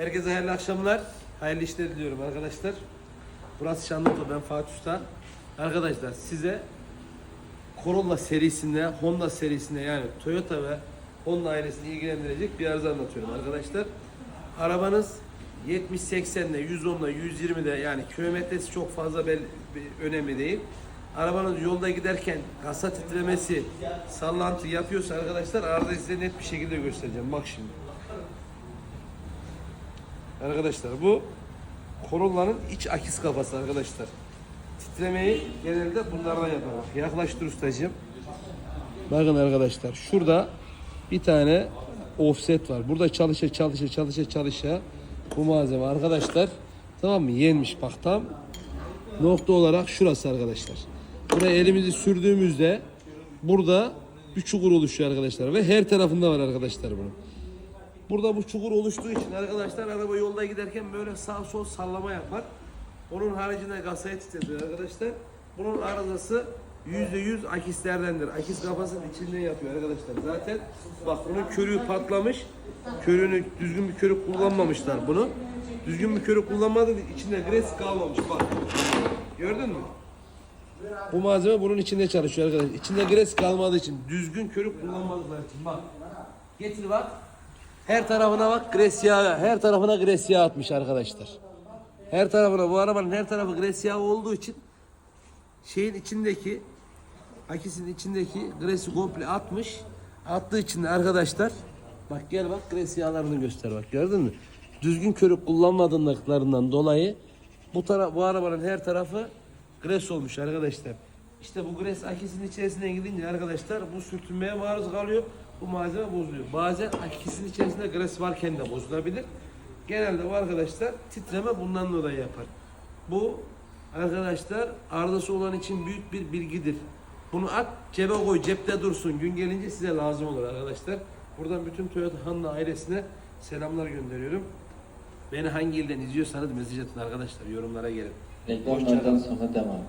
Herkese hayırlı akşamlar. Hayırlı işler diliyorum arkadaşlar. Burası Şanlıurfa. Ben Fatih Usta. Arkadaşlar size Corolla serisinde, Honda serisinde yani Toyota ve Honda ailesini ilgilendirecek bir arıza anlatıyorum arkadaşlar. Arabanız 70-80'de, 110'da, 120'de yani kilometresi çok fazla bel, bir- önemli değil. Arabanız yolda giderken kasa titremesi, sallantı yapıyorsa arkadaşlar arızayı size net bir şekilde göstereceğim. Bak şimdi. Arkadaşlar bu Corolla'nın iç akis kafası arkadaşlar. Titremeyi genelde bunlardan yapar. Bak, Yaklaştır ustacığım. Bakın arkadaşlar şurada bir tane offset var. Burada çalışa çalışa çalışa çalışa bu malzeme arkadaşlar tamam mı yenmiş bak tam nokta olarak şurası arkadaşlar. Buraya elimizi sürdüğümüzde burada bir çukur oluşuyor arkadaşlar ve her tarafında var arkadaşlar bunun. Burada bu çukur oluştuğu için arkadaşlar araba yolda giderken böyle sağ sol sallama yapar. Onun haricinde kasayı titretiyor arkadaşlar. Bunun arızası %100 akislerdendir. Akis kafasının içinden yapıyor arkadaşlar. Zaten bak bunun körüğü patlamış. Körüğünü düzgün bir körük kullanmamışlar bunu. Düzgün bir körük kullanmadığı için içinde gres kalmamış bak. Gördün mü? Bu malzeme bunun içinde çalışıyor arkadaşlar. İçinde gres kalmadığı için düzgün körük kullanmadıkları için bak. Getir bak. Her tarafına bak gres. Her tarafına gres atmış arkadaşlar. Her tarafına bu arabanın her tarafı gres olduğu için şeyin içindeki akisin içindeki gresi komple atmış. Attığı için de arkadaşlar bak gel bak gres yağlarını göster bak gördün mü? Düzgün körük kullanmadığından dolayı bu taraf bu arabanın her tarafı gres olmuş arkadaşlar. İşte bu gres akisin içerisine gidince arkadaşlar bu sürtünmeye maruz kalıyor. Bu malzeme bozuluyor. Bazen akisin içerisinde gres varken de bozulabilir. Genelde bu arkadaşlar titreme bundan dolayı yapar. Bu arkadaşlar arızası olan için büyük bir bilgidir. Bunu at cebe koy cepte dursun. Gün gelince size lazım olur arkadaşlar. Buradan bütün Toyota Honda ailesine selamlar gönderiyorum. Beni hangi ilden izliyorsanız mesaj atın arkadaşlar yorumlara gelin. Reklamlardan sonra devam.